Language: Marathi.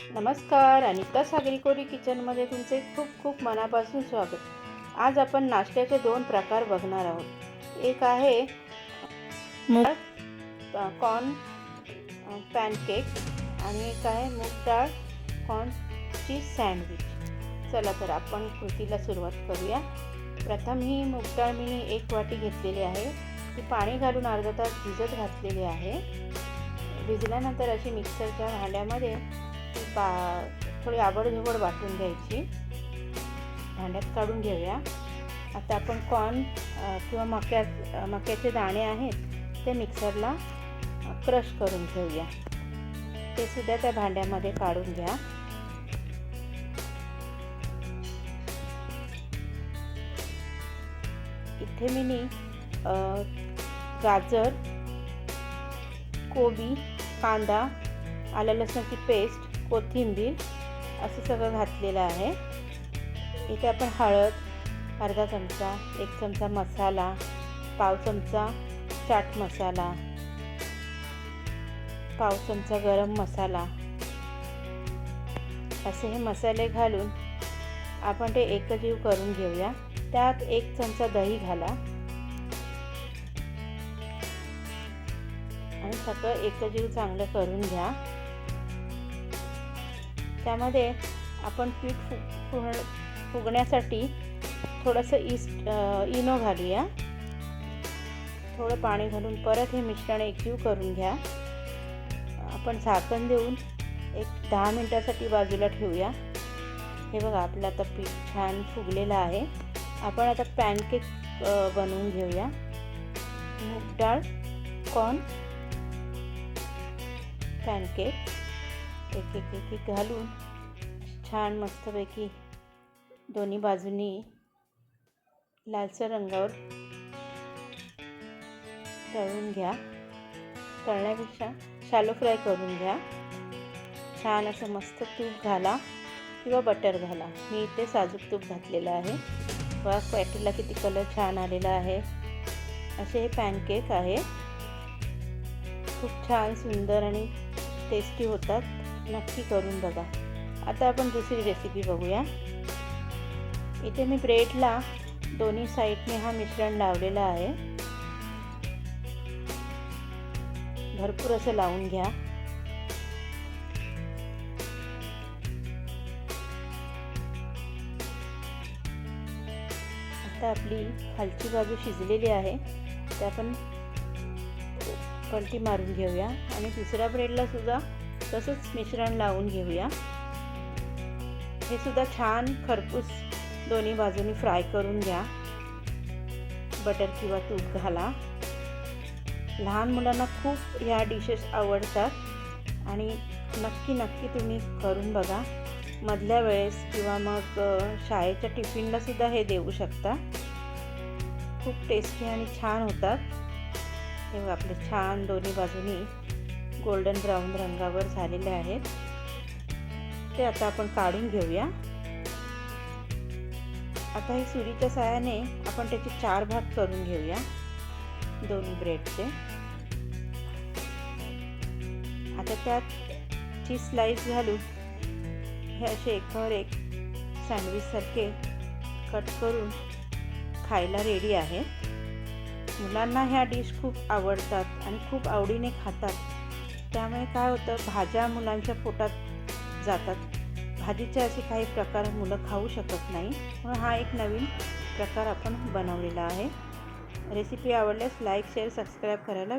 नमस्कार अनिता सागरीकोरी किचनमध्ये तुमचे खूप खूप मनापासून स्वागत. आज आपण नाश्त्याचे दोन प्रकार बघणार आहोत. एक आहे कॉर्न पॅनकेक आणि एक आहे मूग डाळ कॉर्न चीज सँडविच. चला तर आपण कृतीला सुरुवात करूया. प्रथम ही मूग डाळ मी एक वाटी घेतलेली आहे. ती पाणी घालून अर्धा तास भिजत घातलेली आहे. भिजल्यानंतर अशी मिक्सरच्या भांड्यामध्ये बा पा थोडी आबडधोबड वाटून घ्यायची. भांड्यात काढून घेऊया. आता आपण कॉर्न किंवा मक्या मक्याचे दाणे आहेत ते मिक्सरला क्रश करून घेऊया. ते सुद्धा त्या भांड्यामध्ये काढून घ्या. इथे मी गाजर कोबी कांदा आलं लसणाची पेस्ट कोथिंबीर असं सगळं घातलेलं आहे. इथे आपण हळद अर्धा चमचा एक चमचा मसाला पाव चमचा चाट मसाला पाव चमचा गरम मसाला. असे हे मसाले घालून आपण ते एकजीव करून घेऊया. त्यात एक चमचा दही घाला. आणि सगळं एकजीव चांगलं करून घ्या. त्यामध्ये आपण पीठ फुग फुग फुगण्यासाठी थोडंसं इस्ट इनो घालूया. थोडं पाणी घालून परत हे मिश्रण एकजीव करून घ्या. आपण झाकण देऊन एक दहा मिनटासाठी बाजूला ठेवूया. हे बघा आपलं आता पीठ छान फुगलेलं आहे. आपण आता पॅनकेक बनवून घेऊया. मूग डाळ कॉर्न पॅनकेक. एक एक एक एक घालून छान मस्तपैकी दोन्ही बाजूनी लालसर रंगावर तळून घ्या. तळण्यापेक्षा शालो फ्राय करून घ्या. छान असं मस्त तूप घाला किंवा बटर घाला. मी इथे साजूक तूप घातलेलं आहे. बघा पॅटीला किती कलर छान आलेला आहे. असे हे पॅनकेक आहे. खूप छान सुंदर आणि टेस्टी होतात. नक्की करून बघा. आता आपण दुसरी रेसिपी बघूया. इथे मी ब्रेडला दोन्ही साईडने हा मिश्रण लावलेला आहे. भरपूर असं लावून घ्या. आता आपली खालची बाजू शिजलेली आहे. ते आपण पलटी मारून घेऊया. आणि दुसऱ्या ब्रेडला सुद्धा तसंच मिश्रण लावून घेऊया. हे सुद्धा छान खरपूस दोन्ही बाजूनी फ्राय करून घ्या. बटर किंवा तूप घाला. लहान मुलांना खूप ह्या डिशेस आवडतात आणि नक्की नक्की तुम्ही करून बघा. मधल्या वेळेस किंवा मग शाळेच्या टिफिनला सुद्धा हे देऊ शकता. खूप टेस्टी आणि छान होतात. हे आपले छान दोन्ही बाजूनी गोल्डन ब्राऊन रंगावर झालेले आहेत. ते आता आपण काढून घेऊया. आता हे सुरीच्या सहाय्याने आपण त्याचे चार भाग करून घेऊया. दोन्ही ब्रेडचे. आता त्यात ची स्लाईस घालून हे असे एकावर एक सँडविचसारखे कट करून खायला रेडी आहे. मुलांना ह्या डिश खूप आवडतात आणि खूप आवडीने खातात. त्यामुळे काय होतं भाज्या मुलांच्या पोटात जातात. भाजीचे असे काही प्रकार मुलं खाऊ शकत नाही. म्हणून हा एक नवीन प्रकार आपण बनवलेला आहे. रेसिपी आवडल्यास लाईक शेअर सबस्क्राईब करायला